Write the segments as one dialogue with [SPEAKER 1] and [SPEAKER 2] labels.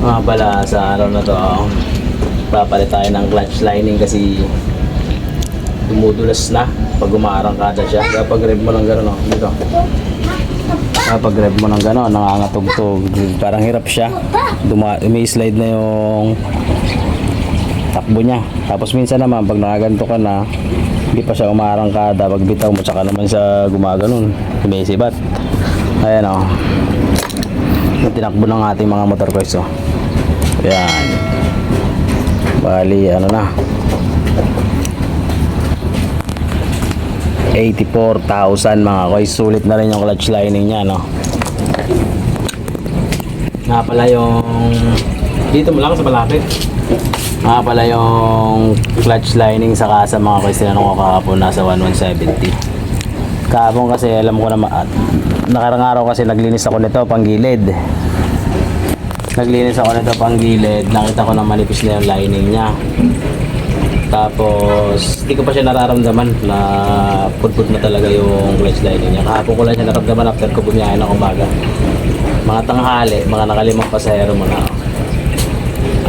[SPEAKER 1] Mga pala sa araw na to, papalit tayo ng clutch lining kasi dumudulas na pag umaarangkada siya. Kapag rev mo ng gano'n, oh, dito. Kapag rev mo ng gano'n, nangangatugtog. Parang hirap siya. Duma may slide na yung takbo niya. Tapos minsan naman, pag nakaganto ka na, hindi pa siya umarangkada. Pag bitaw mo, tsaka naman siya gumaganon. Sumisibat. Ayan o. Yung tinakbo ng ating mga motor guys oh. Ayan. Bali, ano na. 84,000 mga guys. Sulit na rin yung clutch lining niya, no? Nga pala yung... Dito mo lang sa malapit. Nga pala yung clutch lining sa kasa mga guys. Tinanong ko kahapon nasa 1170. Kahapon kasi alam ko na ma- nakarang araw kasi naglinis ako nito pang gilid. Naglinis ako nito pang gilid. Nakita ko na manipis na yung lining niya. Tapos, hindi ko pa siya nararamdaman na pudpud na talaga yung clutch lining niya. Kahapon ko lang siya naramdaman after ko bumiyahe ng umaga. Mga tanghali, mga nakalimang pasahero mo na.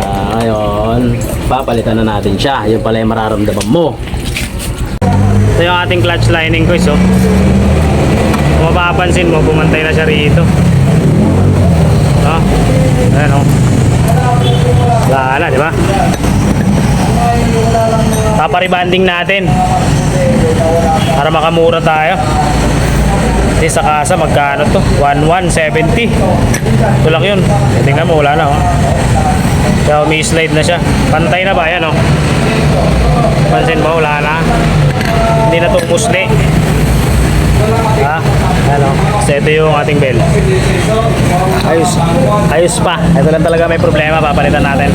[SPEAKER 1] Ah, ngayon, papalitan na natin siya. Yun pala yung mararamdaman mo.
[SPEAKER 2] Ito yung ating clutch lining ko, so. Mapapansin mo, bumantay na siya rito. Ayan, oh. Wala na, di ba? Paparibanding natin. Para makamura tayo. Kasi sa kasa, magkano to? 1170. Ito lang yun. Tingnan mo, wala na, oh. Kaya umi-slide na siya. Pantay na ba? Yan, oh. Pansin mo, wala na. Hindi na itong musli. Ha? Ano? So ito yung ating bell. Ayos. Ayos pa. Ito lang talaga may problema. Papalitan natin.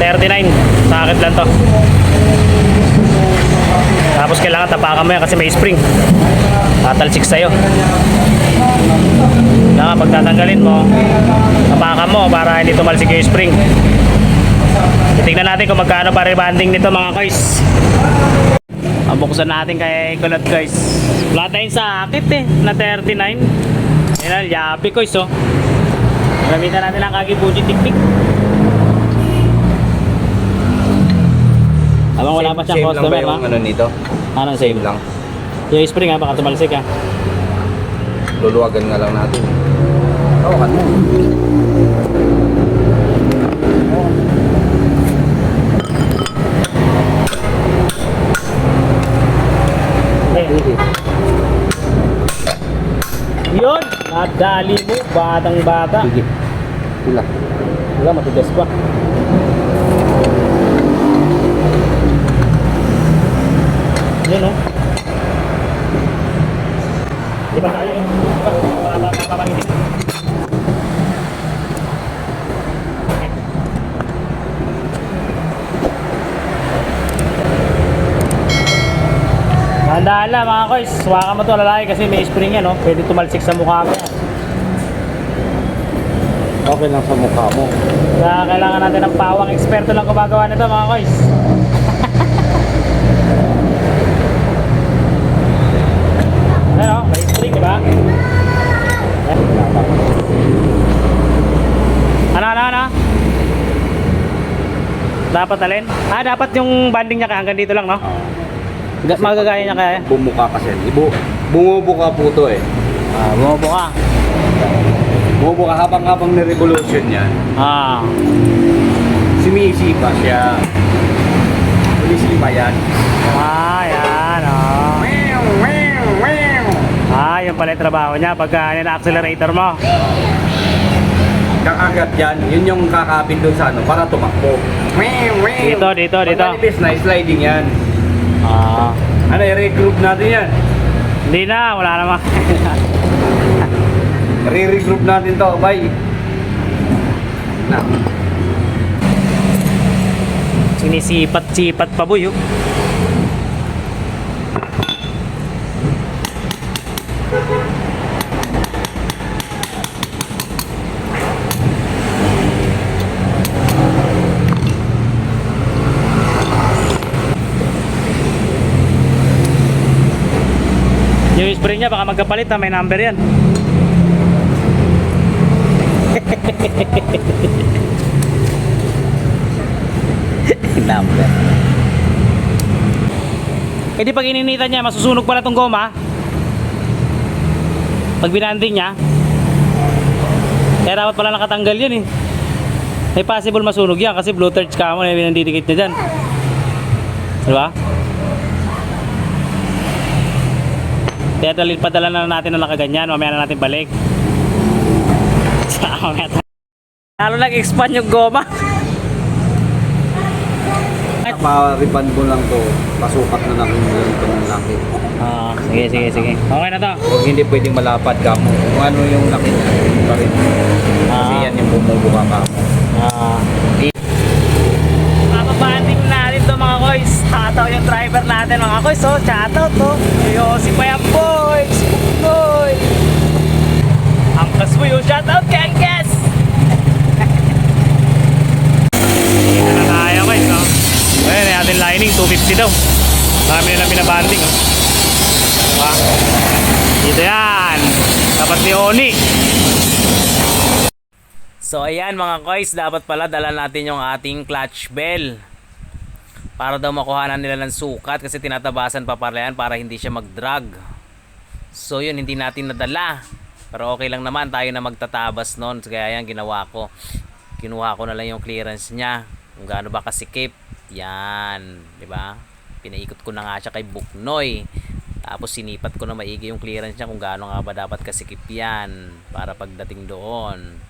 [SPEAKER 2] 39. Sakit lang to. Tapos kailangan tapakan mo yan kasi may spring. Tatalsik sa'yo. Kaya pag tatanggalin mo, tapakan mo para hindi tumalsik yung spring. Tingnan natin kung magkano pa rebanding nito mga guys. Abuksan natin kay Kulot guys. Wala tayong sakit eh, na 39. Yan ang yabi guys oh. Gamitan natin ang kagibuji tiktik.
[SPEAKER 1] Habang wala pa siyang customer, ha?
[SPEAKER 3] ano nito?
[SPEAKER 1] Anong save?
[SPEAKER 3] lang.
[SPEAKER 1] Yung spring, ha? Baka tumalsik, ha?
[SPEAKER 3] Luluwagan nga lang natin. Tawakan mo.
[SPEAKER 1] Yun! Nadali mo, batang bata.
[SPEAKER 3] Sige. Sila.
[SPEAKER 1] Wala, matigas pa. Yun, oh. Di ba tayo? Para papangiti. Handaan lang mga koys, suwakan mo to lalaki kasi may spring yan, no? pwede tumalsik sa mukha mo.
[SPEAKER 3] Okay lang sa mukha mo.
[SPEAKER 1] Kaya kailangan natin ng pawang eksperto lang gumagawa nito mga koys. Ano, may spring, di ba? Dapat. Ano, ano, ano? Dapat alin? Ah, dapat yung banding niya hanggang dito lang, no? Ga- Magagaya niya kaya?
[SPEAKER 3] Bumuka kasi. Ibu bumubuka po to eh.
[SPEAKER 1] Ah, bumubo ka.
[SPEAKER 3] Bumubuka habang-habang na revolution yan.
[SPEAKER 1] Ah,
[SPEAKER 3] Sumisipa siya. Sumisipa yan.
[SPEAKER 1] ah, yan, oh.
[SPEAKER 3] Meow, meow, meow.
[SPEAKER 1] Ah, yun pala yung trabaho niya pagka nina-accelerator mo.
[SPEAKER 3] Kakagat yan, yun yung kakapin doon sa ano, para tumakbo. Meow, meow.
[SPEAKER 1] Dito, dito,
[SPEAKER 3] Pag
[SPEAKER 1] dito.
[SPEAKER 3] manipis na, sliding yan.
[SPEAKER 1] Ah,
[SPEAKER 3] Ano, i-regroup natin yan.
[SPEAKER 1] hindi na, wala naman.
[SPEAKER 3] Re-regroup natin to, bye. Na.
[SPEAKER 1] Sinisipat-sipat pa boy, oh. Spring niya baka magkapalit ha, may number yan. Number.
[SPEAKER 2] Eh di pag ininitan niya, masusunog pala tong goma. Pag binanding niya. Kaya dapat pala nakatanggal yan eh. May possible masunog yan kasi blue torch ka mo na nandidikit niya dyan. Di dalil padala na natin na nakaganyan, mamaya na natin balik. Sa mamaya tayo. Lalo nag-expand yung goma.
[SPEAKER 3] Pa-riban ko lang to. Pasukat na lang yung ganito ng laki.
[SPEAKER 2] Ah, sige, sige, sige. Okay na to.
[SPEAKER 3] Huwag hindi pwedeng malapad ka mo. Kung ano yung laki niya, yun pa rin. Kasi
[SPEAKER 2] Ah.
[SPEAKER 3] yan yung bumubuka ka mo.
[SPEAKER 2] Ah. Papabanding natin to mga koys. Shoutout yung driver natin mga koys. So, shoutout to. Yo, si Payang Boy. Si Boy. Angkas mo yung shoutout kay Angkas. Dito na tayo guys. No? Ayun, yung ating lining. 250 daw. Marami nilang binabanding. Oh. Diba? Dito yan. Dapat ni Oni. So ayan mga koys, dapat pala dala natin yung ating clutch bell. Para daw makuhanan nila ng sukat kasi tinatabasan pa pala yan para hindi siya mag-drag. So yun, hindi natin nadala. Pero okay lang naman, tayo na magtatabas noon. Kaya yan, ginawa ko. Kinuha ko na lang yung clearance niya. Kung gaano ba kasikip. Yan, di ba? Pinaikot ko na nga siya kay Buknoy. Tapos sinipat ko na maigi yung clearance niya kung gaano nga ba dapat kasikip yan para pagdating doon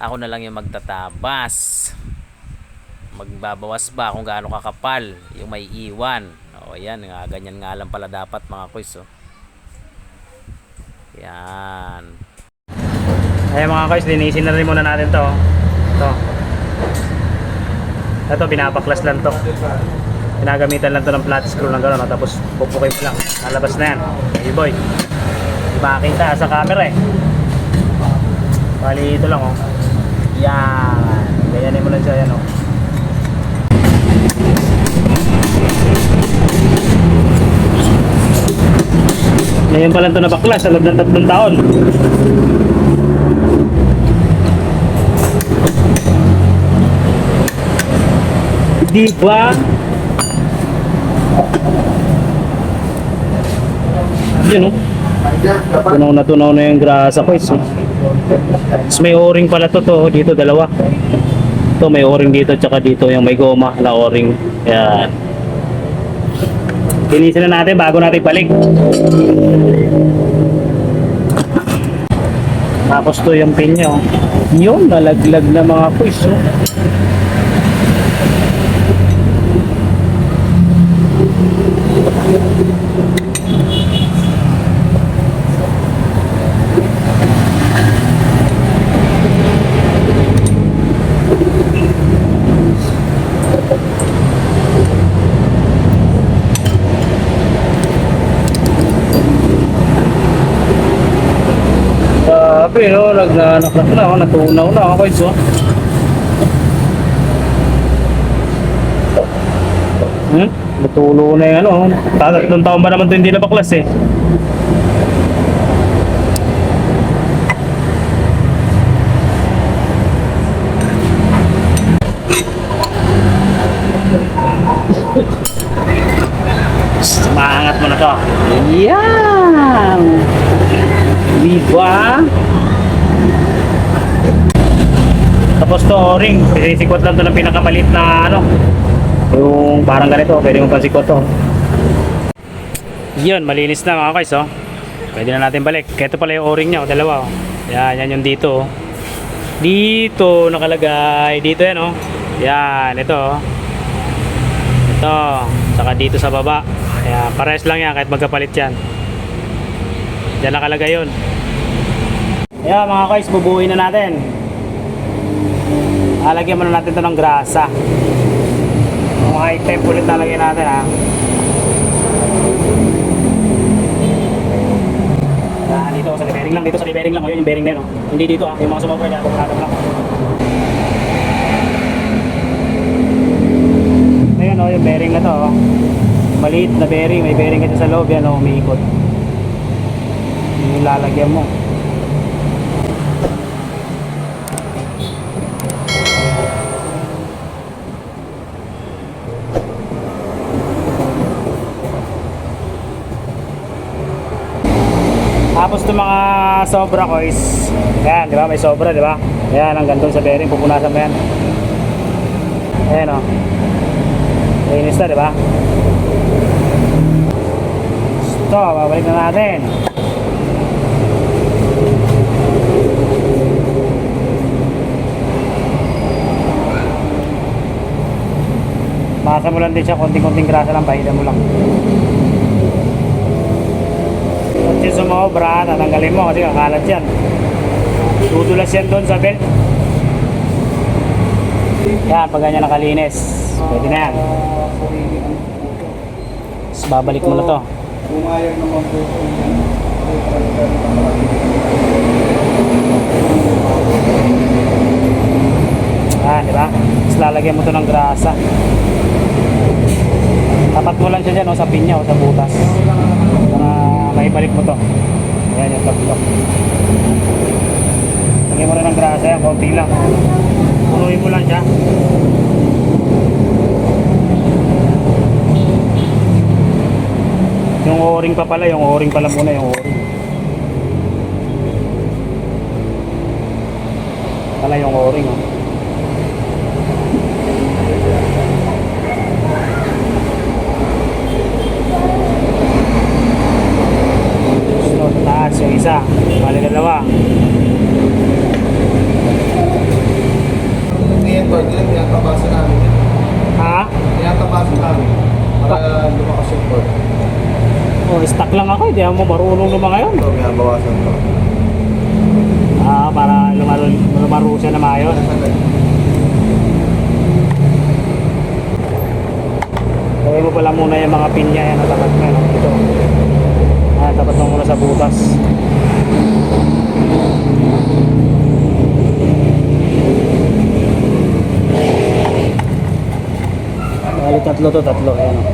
[SPEAKER 2] ako na lang yung magtatabas magbabawas ba kung gaano kakapal yung may iwan o yan nga ganyan nga lang pala dapat mga kuys oh. yan ay mga kuys linisin na rin muna natin to to ito binabaklas lang to pinagamitan lang to ng flat screw lang gano'n no? tapos pupukin lang nalabas na yan hey boy makita sa camera eh bali ito lang oh yan. Ganyanin mo lang siya yan oh. Ngayon pa lang ito nabaklas loob ng tatlong taon. Di ba? Yun oh. Tunaw na tunaw na yung grasa ko. So. Tapos may o-ring pala to, to dito dalawa. To may o-ring dito tsaka dito yung may goma na o-ring. Yan. Linisin na natin bago natin balik. Tapos to yung pin niya. oh. Yun, nalaglag na mga quiz. Oh. Grabe, no? Nagnanaknak na, oh. natunaw na ako, guys. Oh. Hmm? Natulo na yung ano. oh. Tatlong taon ba naman ito hindi nabaklas eh. Maangat mo na to. Yan! Di ba? Tapos to o-ring, sisikot lang to ng pinakamalit na ano. Yung parang ganito, pwede mo pansikot to. Yun, malinis na mga guys oh. Pwede na natin balik. Ito pala yung o-ring niya, oh, dalawa oh. Yan, yan yung dito oh. Dito nakalagay, dito yan oh. Yan, ito oh. Ito, saka dito sa baba. Yan, pares lang yan kahit magkapalit yan. Diyan nakalagay yun. Ayan mga guys, bubuuin na natin. Lalagyan muna natin to ng grasa. High temp ulit lalagyan natin ha. Yan, dito sa bearing lang, dito sa bearing lang. O, yun yung bearing na oh. Hindi dito ha, yung mga sumobra dyan, kumulata lang. Ayan o, yung bearing na to. oh. Maliit na bearing, may bearing kasi sa loob yan o, umiikot. Yung lalagyan mo. Tapos itong mga sobra ko is, yan, di ba? May sobra, di ba? Yan, hanggang doon sa bearing, pupunasan mo yan. Ayan o. Linis na, di ba? Ito, babalik na natin. Masa mo lang din siya, konting-konting grasa lang, pahida mo lang. Yung sumobra, tatanggalin mo kasi kakalat yan. Tutulas yan doon sa belt. Yan, pag ganyan nakalinis. Pwede na yan. Tapos babalik mo na to.
[SPEAKER 3] Pumayag naman po.
[SPEAKER 2] Yan, di ba? Tapos lalagyan mo to ng grasa. Tapat mo lang siya dyan, o, sa pinya o sa butas. Maibalik mo to. Ayan yung tatlo. Lagyan mo rin ng grasa yan, konti lang. Punuin mo lang siya. Yung o-ring pa pala, yung o-ring pala muna, yung o-ring. Pala yung o-ring, oh. So, taas yung isa. Bali dalawa.
[SPEAKER 3] Ngayon ba, ganyan, tinatabasan namin yan.
[SPEAKER 2] Ha?
[SPEAKER 3] Tinatabasan namin. Para lumakas yung board.
[SPEAKER 2] Oh, stuck lang ako. Hindi mo marunong naman ngayon.
[SPEAKER 3] Ito, binabawasan to.
[SPEAKER 2] Ah, para lumaro, lumaro siya na.
[SPEAKER 3] Sagad.
[SPEAKER 2] Gawin mo pala muna yung mga pinya yan. Tapat mo yan. oh. Ito. Ah, tapat mo muna sa butas. Bali tatlo to, tatlo. Ayan. oh.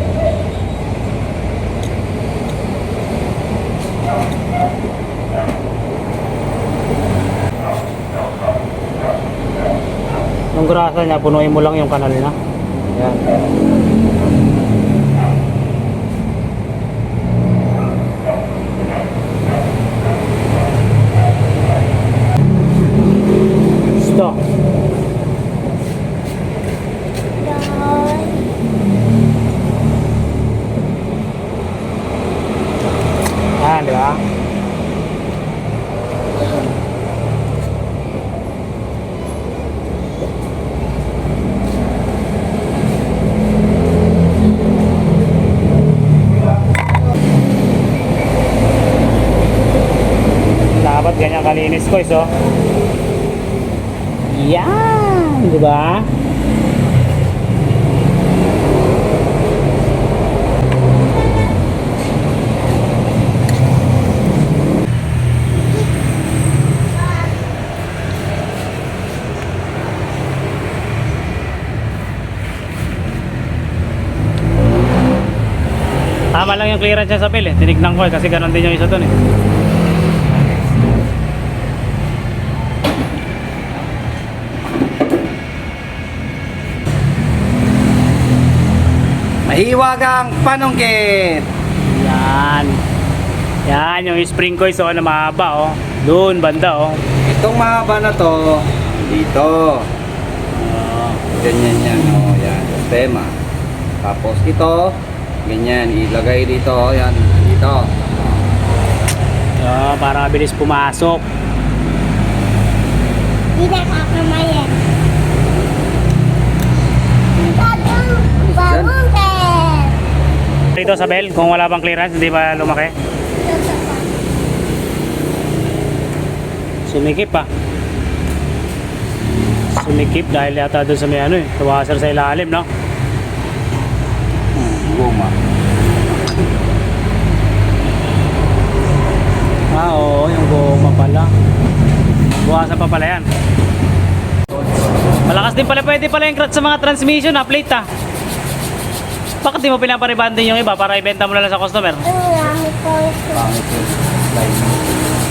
[SPEAKER 2] Yung grasa niya, punuin mo lang yung kanal na. Ayan. Gusto. Ah, di ba? Dapat ganyan kalinis ko, iso. Yan, di ba? Tama lang yung clearance niya sa pill eh. Tinignan ko eh kasi ganun din yung isa dun eh.
[SPEAKER 3] Mahiwagang panungkit!
[SPEAKER 2] Yan. Yan, yung spring ko iso na mahaba oh. Doon, banda oh.
[SPEAKER 3] Itong mahaba na to, dito. Ganyan yan, oh, yan. Sistema. Tapos ito, ganyan, ilagay dito, oh, yan, dito.
[SPEAKER 2] Oh, para mabilis pumasok.
[SPEAKER 4] Hindi nakakamayan.
[SPEAKER 2] Dito sa bell, kung wala bang clearance, hindi ba lumaki? Sumikip pa. Sumikip dahil yata doon sa may ano eh. Tuwasar sa ilalim, no?
[SPEAKER 3] Guma.
[SPEAKER 2] Ah, oo, yung goma pala. Buwasan pa pala yan. Malakas din pala, pwede pala yung clutch sa mga transmission na plate ah. Bakit di mo pinaparibandin yung iba para ibenta mo na lang sa customer?
[SPEAKER 3] Pangit yung.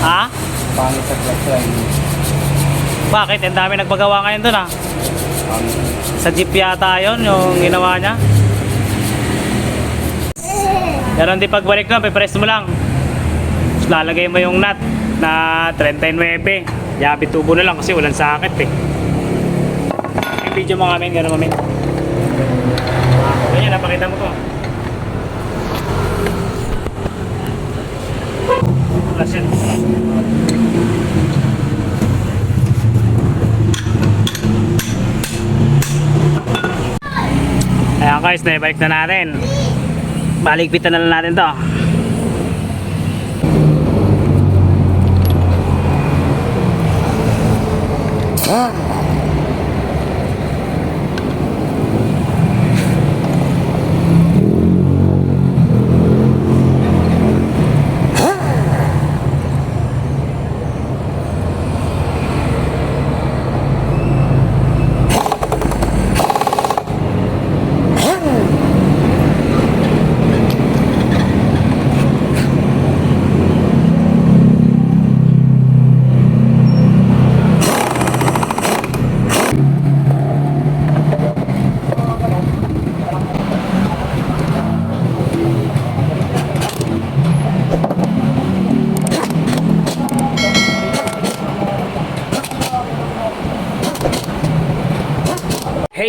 [SPEAKER 2] Ha?
[SPEAKER 3] Pangit sa.
[SPEAKER 2] Bakit? Ang dami nagpagawa ngayon doon ah.
[SPEAKER 3] Pangit.
[SPEAKER 2] Sa jeep yata yun, yung ginawa niya. Pero hindi pagbalik na, pipress mo lang.
[SPEAKER 1] Tapos lalagay mo yung nut na 39. Yabi tubo na lang kasi walang sakit eh. Yung video mo kami, gano'n kami. Ganyan, napakita mo to. Plus yan. Ayan guys, naibalik na natin. Baligpitan na lang natin to.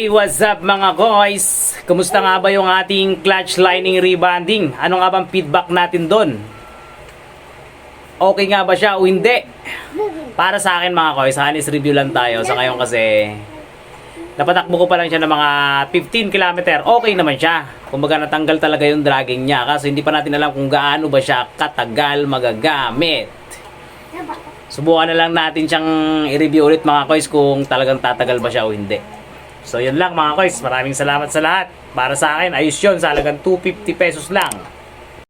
[SPEAKER 1] Hey, what's up mga guys? Kumusta nga ba yung ating clutch lining rebanding? Ano nga bang feedback natin doon? Okay nga ba siya o hindi? Para sa akin mga guys, honest review lang tayo. Sa ngayon kasi, napatakbo ko pa lang siya ng mga 15 km. Okay naman siya. Kumbaga natanggal talaga yung dragging niya. Kasi hindi pa natin alam kung gaano ba siya katagal magagamit. Subukan na lang natin siyang i-review ulit mga guys kung talagang tatagal ba siya o hindi. So yun lang mga guys, maraming salamat sa lahat. Para sa akin, ayos yun sa halagang 250 pesos lang.